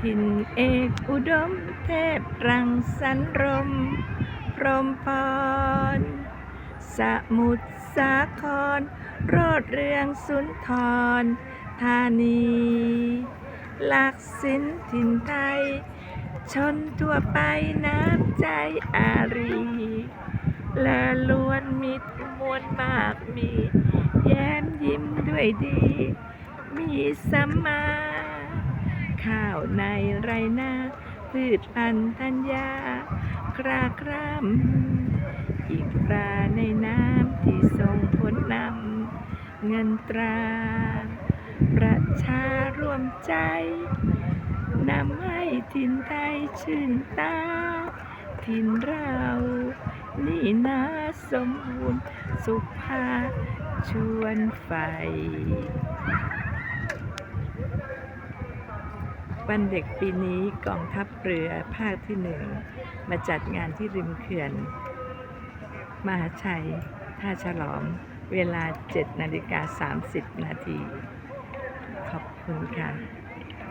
ถิ่นเอกอุดมเทพรังสรรค์รม พรมพร สมุทรสาคร โรดเรืองสุนทร ธานี หลักสินถิ่นไทย ชนทั่วไปน้ำใจอารี และล้วนมิตรมวลมากมี แย้มยิ้มด้วยดี มีสัมมา ข้าวในไรนาพืชพันธัญญาคราคร่ำอีกปลาในน้ำที่ส่งผลนำเงินตรา ประชาร่วมใจนำให้ถิ่นไทยชื่นตาถิ่นเรา นี่นาสมบูรณ์สุภาชวนไฟ วันเด็กปีนี้กองทัพเรือภาคที่หนึ่งมาจัดงานที่ริมเขื่อน มหาชัย ท่าฉลอม เวลา 7 นาฬิกา 30 นาที ขอบคุณค่ะ